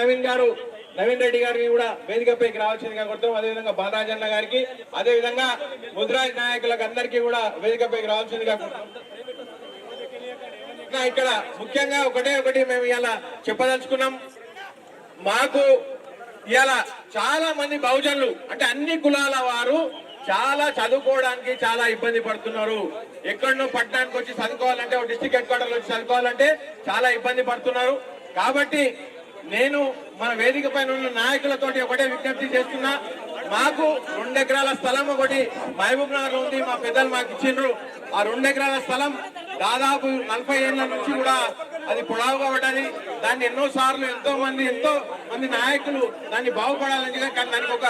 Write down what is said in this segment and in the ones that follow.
నవీన్ గారు నవీన్ రెడ్డి గారిని కూడా వేదికపైకి రావాల్సిందిగా కోరుతాం అదేవిధంగా బాలాజన్న గారికి అదేవిధంగా ముద్రాజ్ నాయకులకు అందరికీ కూడా వేదికపైకి రావాల్సిందిగా కోరుతాం ఇక్కడ ముఖ్యంగా ఒకటే ఒకటి మేము ఇలా చెప్పదలుచుకున్నాం. మాకు ఇలా చాలా మంది బహుజనులు అంటే అన్ని కులాల వారు చాలా చదువుకోవడానికి చాలా ఇబ్బంది పడుతున్నారు. ఎక్కడో పట్టణానికి వచ్చి చదువుకోవాలంటే ఒక డిస్టిక్ హెడ్ క్వార్టర్ వచ్చి చదువుకోవాలంటే చాలా ఇబ్బంది పడుతున్నారు. కాబట్టి నేను మన వేదిక పైన ఉన్న నాయకులతోటి ఒకటే విజ్ఞప్తి చేస్తున్నా. మాకు రెండు ఎకరాల స్థలం ఒకటి మహబూబ్ నగర్ ఉంది మా పెద్దలు మాకు ఇచ్చిండ్రు. ఆ రెండు ఎకరాల స్థలం దాదాపు నలభై ఏళ్ళ నుంచి కూడా అది పొడవుగా పడ్డది దాన్ని ఎన్నో సార్లు ఎంతో మంది ఎంతో మంది నాయకులు దాన్ని బాగుపడాలని చెప్పి కానీ దానికి ఒక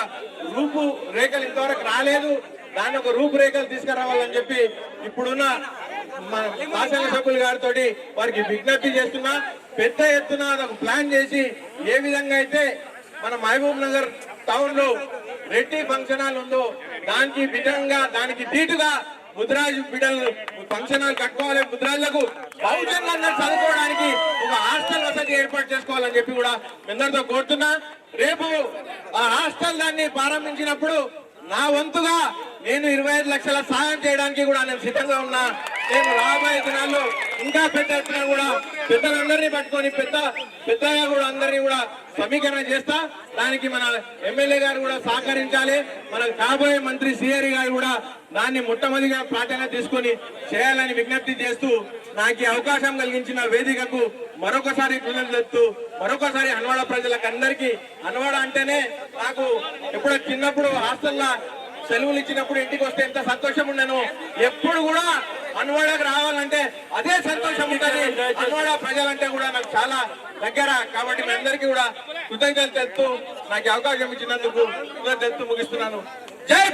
రూపు రేఖలు ఇంతవరకు రాలేదు. దాని ఒక రూపురేఖలు తీసుకురావాలని చెప్పి ఇప్పుడున్న మన శాసన సభ్యులు గారితో వారికి విజ్ఞప్తి చేస్తున్నా. పెద్ద ఎత్తున అదొక ప్లాన్ చేసి ఏ విధంగా అయితే మన మహబూబ్ నగర్ టౌన్లో రెడ్డి ఫంక్షన్ హాల్ ఉందో దానికి విధంగా దానికి దీటుగా ముద్రాజు బిడ్డలు ఫంక్షన్ హాల్ కట్టుకోవాలి ముద్రాజులకు బహుజనులందరూ చదువుకోవడానికి ఒక హాస్టల్ వసతి ఏర్పాటు చేసుకోవాలని చెప్పి కూడా మీ కోరుతున్నా. రేపు ఆ హాస్టల్ దాన్ని ప్రారంభించినప్పుడు నా వంతుగా నేను ఇరవై ఐదు లక్షల సహాయం చేయడానికి కూడా నేను సిద్ధంగా ఉన్నా. నేను రాబోయే దినాల్లో ఇంకా పెద్ద ఎత్తున కూడా పెద్దలందరినీ పట్టుకొని పెద్ద పెద్దగా కూడా అందరినీ కూడా సమీకరణ చేస్తా. దానికి మన ఎమ్మెల్యే గారు కూడా సహకరించాలి. మన కాబోయే మంత్రి సిఆర్ గారు కూడా దాన్ని మొట్టమొదటిగా పాఠంగా తీసుకొని చేయాలని విజ్ఞప్తి చేస్తూ నాకు ఈ అవకాశం కలిగించిన వేదికకు మరొకసారి కృతజ్ఞతలు చెప్తూ మరొకసారి అన్వాడ ప్రజలకు అందరికీ అన్వాడ అంటేనే నాకు ఎప్పుడో చిన్నప్పుడు హాస్టల్లో సెలవులు ఇచ్చినప్పుడు ఇంటికి వస్తే ఎంత సంతోషం ఉండను. ఎప్పుడు కూడా అన్వాడకు రావాలంటే అదే సంతోషం ఉంటుంది. అన్వాడ ప్రజలంటే కూడా నాకు చాలా దగ్గర. కాబట్టి మీ అందరికీ కూడా కృతజ్ఞతలు తెస్తూ నాకు అవకాశం ఇచ్చినందుకు కృతజ్ఞతలు ముగిస్తున్నాను. జై